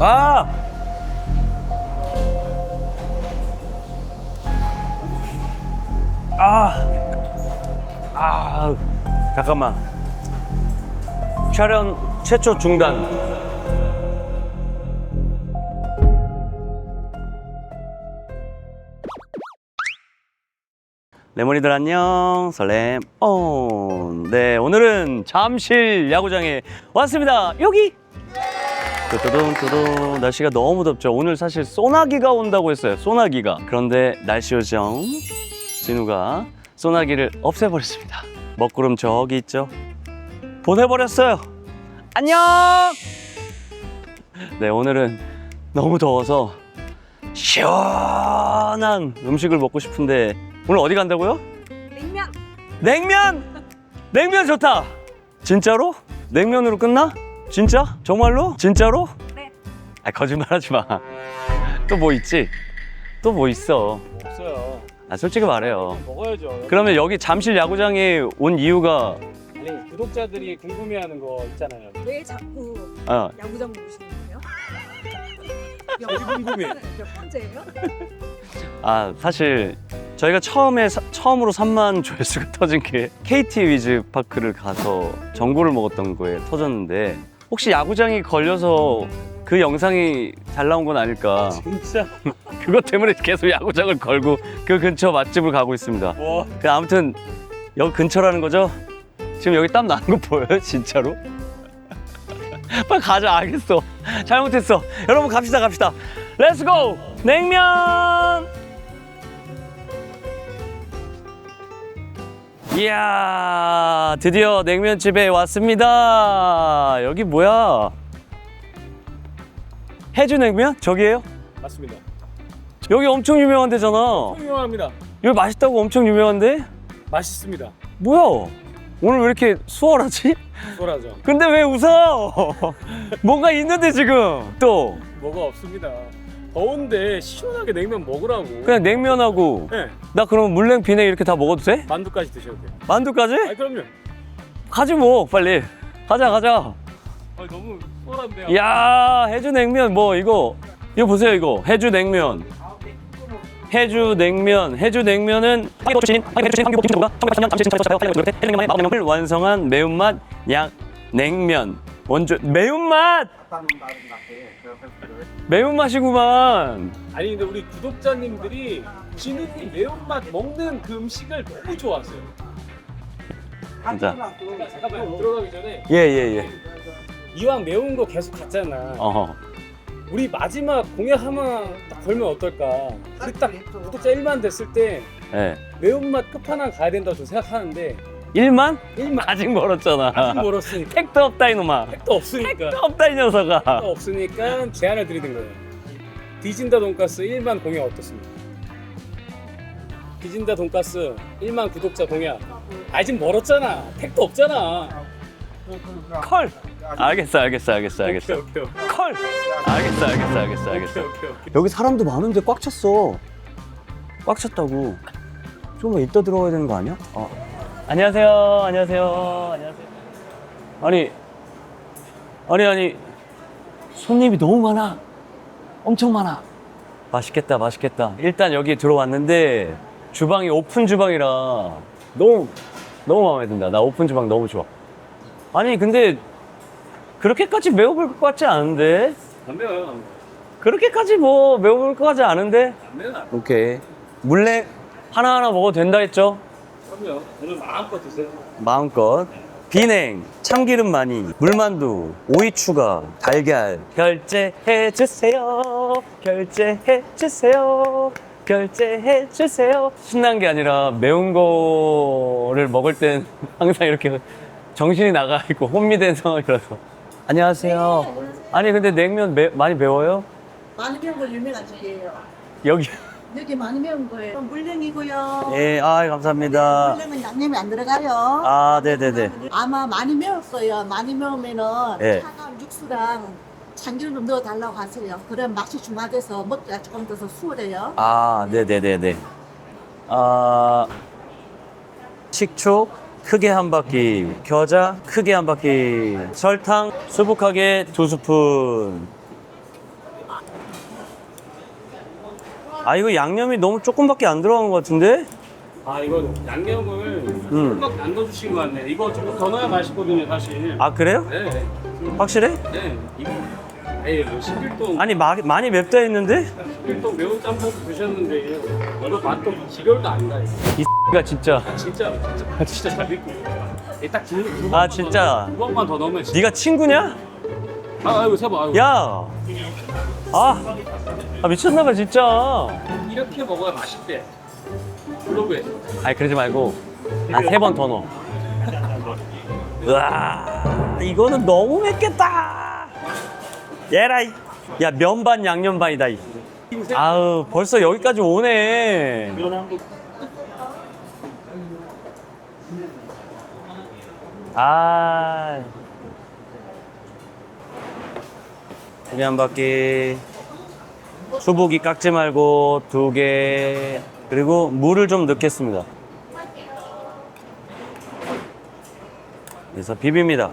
아! 아! 아! 잠깐만. 촬영 최초 중단. 레몬이들 안녕 설렘 온. 네 오늘은 잠실 야구장에 왔습니다 여기 뚜두둥 뚜둥 날씨가 너무 덥죠 오늘 사실 소나기가 온다고 했어요 소나기가 그런데 날씨 요정 진우가 소나기를 없애버렸습니다 먹구름 저기 있죠 보내버렸어요 안녕 네 오늘은 너무 더워서 시원한 음식을 먹고 싶은데 오늘 어디 간다고요? 냉면 냉면! 냉면 좋다! 진짜로? 냉면으로 끝나? 진짜? 정말로? 진짜로? 네. 아, 거짓말 하지 마. 또 뭐 있지? 또 뭐 있어? 없어요. 아, 솔직히 말해요. 먹어야죠. 그러면 여기 잠실 야구장에 온 이유가, 아니 구독자들이 궁금해하는 거 있잖아요. 왜 자꾸 어, 야구장 보시는 거예요? 어디 궁금해? 몇 번째예요? 아, 사실 저희가 처음에, 사- 처음으로 3만 조회수가 터진 게 KT 위즈 파크를 가서 전구를 먹었던 거에 터졌는데, 혹시 야구장이 걸려서 그 영상이 잘 나온 건 아닐까. 진짜 그것 때문에 계속 야구장을 걸고 그 근처 맛집을 가고 있습니다. 와 그 아무튼 여기 근처라는 거죠? 지금 여기 땀 나는 거 보여요? 진짜로? 빨리 가자 알겠어. 잘못했어. 여러분 갑시다 갑시다. 렛츠고! 냉면! 이야 드디어 냉면집에 왔습니다. 여기 뭐야? 해주냉면? 저기에요? 맞습니다. 여기 엄청 유명한 데잖아. 유명합니다. 여기 맛있다고 엄청 유명한데? 맛있습니다. 뭐야? 오늘 왜 이렇게 수월하지? 소라죠. 근데 왜 웃어? 뭔가 있는데 지금 또 뭐가 없습니다. 더운데 시원하게 냉면 먹으라고. 그냥 냉면하고 네, 나 그럼 물냉 비냉 이렇게 다 먹어도 돼? 만두까지 드셔도 돼요. 만두까지? 아니 그럼요. 가지 뭐 빨리 가자 가자 아니, 너무 수월한데요. 야 해주 냉면 뭐 이거 이거 보세요 이거 해주 냉면 해주 냉면 해주 냉면은 황해도 출신 황해도 출신 황교복 김치가 1983년 잠실 진천에서 차려 해주 냉면의 마법 냉면을 완성한 매운맛 양 냉면 원조 매운맛 매운맛이구만. 아니 근데 우리 구독자님들이 진욱이 매운맛 먹는 그 음식을 너무 좋아하세요. 진짜. 잠깐, 잠깐만 들어가기 전에 예 예 예. 이왕 매운 거 계속 갔잖아. 어허. 우리 마지막 공약 하나 딱 걸면 어떨까? 우리 딱 구독자 1만 됐을 때 예. 매운맛 끝판왕 가야 된다고 저 생각하는데 1만 1만 아직 멀었잖아 아직 멀었으니까 택도 없다 이놈아 택도 없으니까 택도 없다 이 녀석아 택도 없으니까 제안을 드리는 거예요. 디진다 돈가스 1만 공약 어떻습니까? 디진다 돈가스 1만 구독자 공약. 아직 멀었잖아. 택도 없잖아. 컬 알겠어 알겠어 알겠어 알겠어 오케이 오케이 오케이. 컬 알겠어 알겠어 알겠어 알겠어 오케이 오케이 오케이. 여기 사람도 많은데 꽉 찼어 꽉 찼다고 좀만 이따 들어가야 되는 거 아니야? 어. 안녕하세요. 안녕하세요. 안녕하세요. 아니 아니 아니. 손님이 너무 많아. 엄청 많아. 맛있겠다 맛있겠다. 일단 여기 들어왔는데 주방이 오픈 주방이라 너무 너무 마음에 든다. 나 오픈 주방 너무 좋아. 아니 근데 그렇게까지 매워볼 것 같지 않은데? 안 매워요. 그렇게까지 뭐 매워볼 것 같지 않은데? 안 매워. 오케이. 물냉 하나하나 먹어도 된다 했죠? 그럼요. 오늘 마음껏 드세요. 마음껏 비냉 참기름 많이 물만두 오이 추가 달걀 결제해 주세요 결제해 주세요 결제해 주세요 신난 게 아니라 매운 거를 먹을 땐 항상 이렇게 정신이 나가 있고 혼미된 상황이라서 안녕하세요 아니 근데 냉면 매- 많이 매워요? 많이 매운 거 유명한 집이에요. 여기 여기 많이 매운 거예요. 물냉이고요. 예, 아 감사합니다. 물냉은 양념이 안 들어가요. 아, 네네네. 아마 많이 매웠어요. 많이 매우면은 예. 차가운 육수랑 참기름 좀 넣어 달라고 하세요. 그럼 맛이 중화돼서 먹기가 조금 더 수월해요. 아, 네네네네. 아, 식초 크게 한 바퀴, 겨자 크게 한 바퀴, 설탕 수북하게 두 스푼. 아 이거 양념이 너무 조금밖에 안 들어간 것 같은데? 아 이거 양념을 음. 조금밖에 안 넣어주신 것 같네. 이거 좀더 넣어야 맛있거든요, 사실. 아 그래요? 네. 확실해? 네. 이거. 에이, 뭐 신길동, 아니 마, 많이 맵다 했는데? 신길동 매운 짬뽕 드셨는데 이거 맛도 지겨울도 아니다. 이거. 이 X가 진짜 아, 진짜, 진짜, 진짜 잘 믿고. 딱 두, 두 번만 아, 진짜. 더, 두 번만 더 넣으면 진짜. 네가 친구냐? 아, 아이고 세봐. 아이고. 야! 아, 아 미쳤나봐 진짜 이렇게 먹어야 맛있대. 블로그에. 아니 그러지 말고 한 세 번 더 넣어 으아 이거는 너무 맵겠다 얘라 이. 야 면반 양념 반이다 이. 아우 벌써 여기까지 오네 아 고기 한 바퀴. 수복이 깎지 말고 두 개. 그리고 물을 좀 넣겠습니다. 그래서 비빕니다.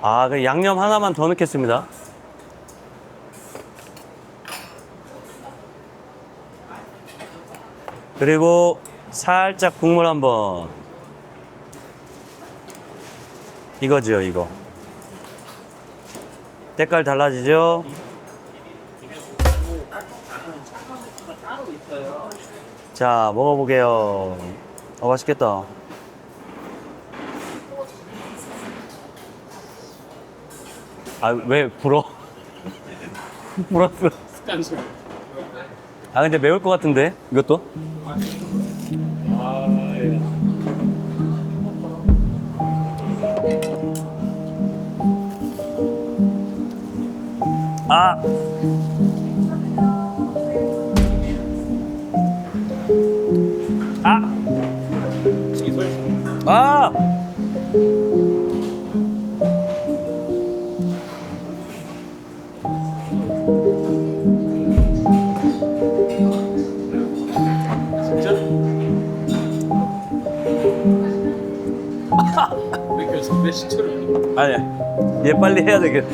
아, 그 양념 하나만 더 넣겠습니다. 그리고 살짝 국물 한번. 이거죠 이거 색깔 달라지죠? 자, 먹어보게요. 어, 맛있겠다. 아, 왜 불어? 불었어. 아, 근데 매울 것 같은데? 이것도? 아! 아! 아! 진짜? 왜 이렇게 내 시초를 아니, 얘 빨리 해야 되겠다.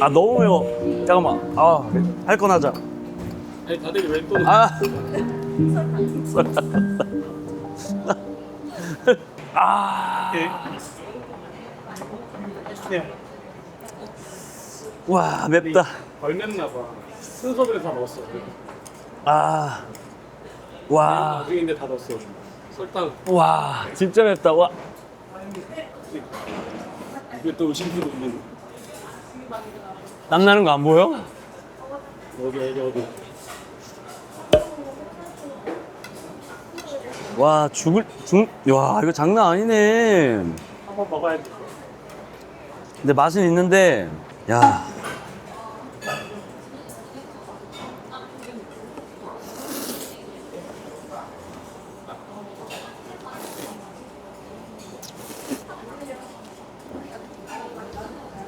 아, 너무 매워. 잠깐만. 아, 할 건 하자. 아니 다들 왜또 아! 아! 와, 맵다. 덜mes나 봐. 순서대로 다 넣었어. 아. 와. 나중인데 다 넣었어. 설탕. 와, 진짜 맵다. 와. 이게 또 의심스러운 분. 땀 나는 거 안 보여? 여기 여기 어디. 와, 죽을 죽 와, 이거 장난 아니네. 한번 먹어야 돼. 근데 맛은 있는데 야.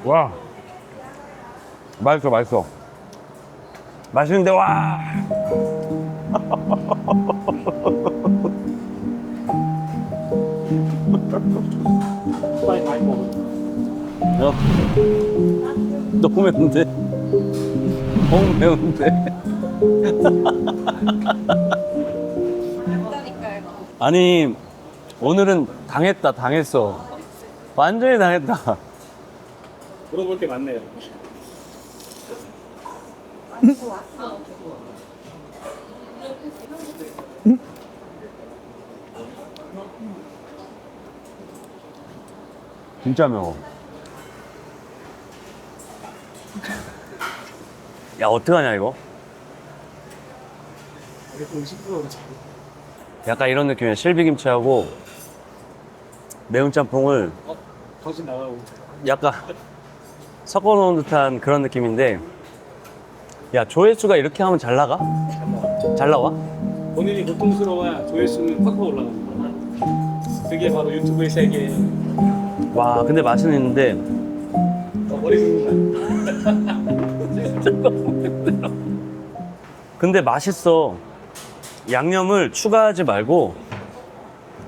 와. 맛있어, 맛있어. 맛있는데 와. 빨리 많이 먹어. 야. 너무 매운데? 너무 매운데? 아니, 오늘은 당했다, 당했어. 완전히 당했다. 물어볼 게 많네요. 진짜 매워. 야, 어떡하냐, 이거? 약간 이런 느낌이야. 실비김치하고 매운 짬뽕을 어? 정신 나가고. 약간 섞어 놓은 듯한 그런 느낌인데, 야, 조회수가 이렇게 하면 잘 나가? 잘 나와? 본인이 고통스러워야 조회수는 확확 올라갑니다. 그게 바로 유튜브의 세계. 와, 근데 맛은 있는데, 어, 머리 긁는다. 근데 맛있어. 양념을 추가하지 말고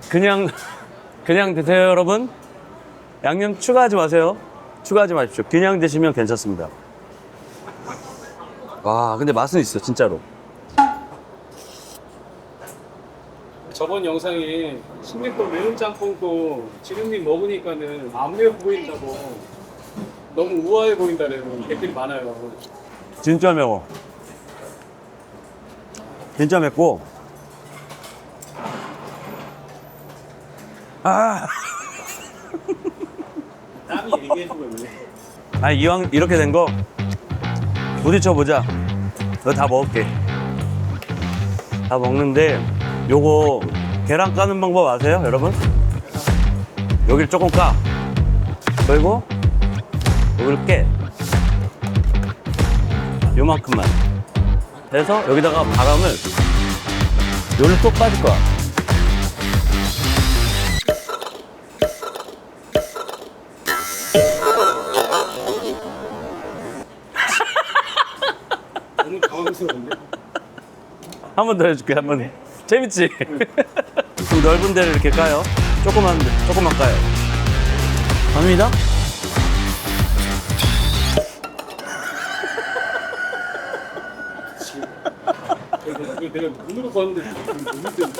그냥 그냥 드세요, 여러분. 양념 추가하지 마세요. 추가하지 마십시오. 그냥 드시면 괜찮습니다. 와, 근데 맛은 있어, 진짜로. 저번 영상에 신맥도 매운 짬뽕도 지금님 먹으니까는 안 매워 보인다고 너무 우아해 보인다는 댓글이 많아요. 진짜 매워. 진짜 맵고. 아, 남이 얘기해 준 거예요. 아니, 이왕 이렇게 된거 부딪혀 보자. 너다 먹을게. 다 먹는데 요거 계란 까는 방법 아세요, 여러분? 여기를 조금 까. 그리고 여기를 깨. 요만큼만. 해서 여기다가 바람을 쏙 빠질 거야. 한 번 더 해줄게, 한 번. 재밌지? 좀 넓은 데를 이렇게 까요. 조그만, 데, 조그만 까요. 갑니다. 내가 눈으로 봤는데 지금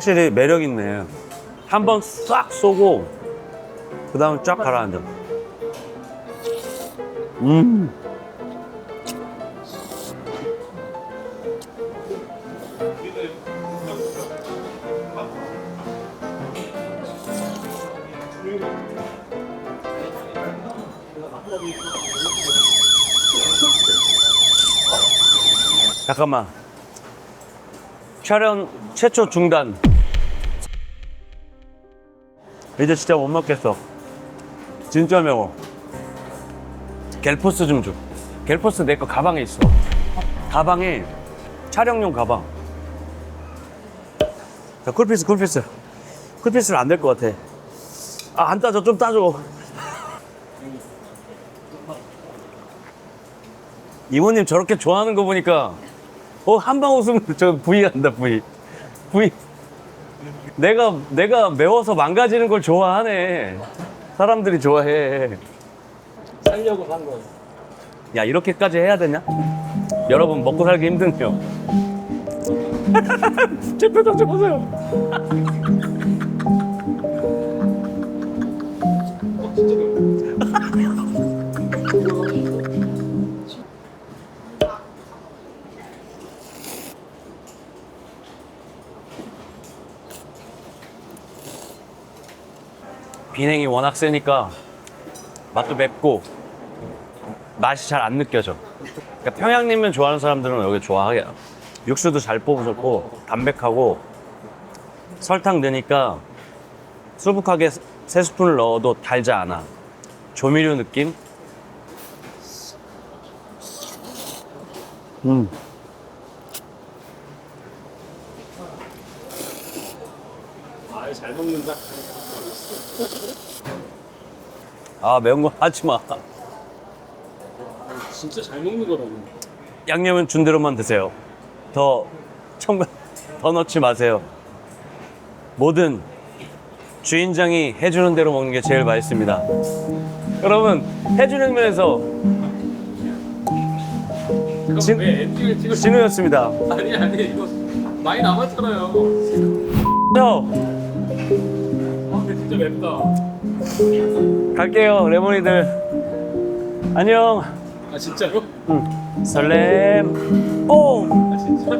확실히 매력 있네. 한 번 싹 쏘고, 그 다음에 쫙 가라앉아. 음. 잠깐만. 촬영 최초 중단. 이제 진짜 못 먹겠어. 진짜 매워. 겔포스 좀 줘. 겔포스 내 거 가방에 있어. 가방에 촬영용 가방. 자, 쿨피스, 쿨피스. 쿨피스는 안 될 것 같아. 아, 안 따져, 좀 따줘. 이모님 저렇게 좋아하는 거 보니까, 어, 한 방 웃으면 저 부위 한다, 부위. 부위. 내가 내가 매워서 망가지는 걸 좋아하네. 사람들이 좋아해. 살려고 산 거예요. 야 이렇게까지 해야 되냐? 여러분 먹고 살기 힘든요. 제 표정 좀 보세요. 비냉이 워낙 세니까 맛도 맵고 맛이 잘 안 느껴져. 그러니까 평양냉면 좋아하는 사람들은 여기 좋아하게. 육수도 잘 뽑으셨고 담백하고 설탕 넣으니까 수북하게 세 스푼을 넣어도 달지 않아. 조미료 느낌? 음. 아, 잘 먹는다. 아 매운 거 하지 마. 진짜 잘 먹는 거라고. 양념은 준 대로만 드세요. 더 첨가 더 넣지 마세요. 뭐든 주인장이 해주는 대로 먹는 게 제일 맛있습니다. 여러분 해주는 면에서 진- 왜 엔딩을 찍을 진우였습니다. 아니, 아니, 이거 많이 남았잖아요. 형 진짜 맵다. 갈게요 레몬이들 안녕. 아, 진짜요? 설렘. 오. 아, 진짜?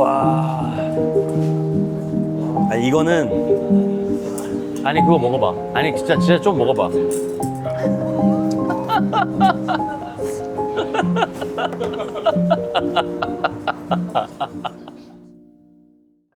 와. 아, 이거는 아니 그거 먹어봐. 아니 진짜 진짜 좀 먹어봐.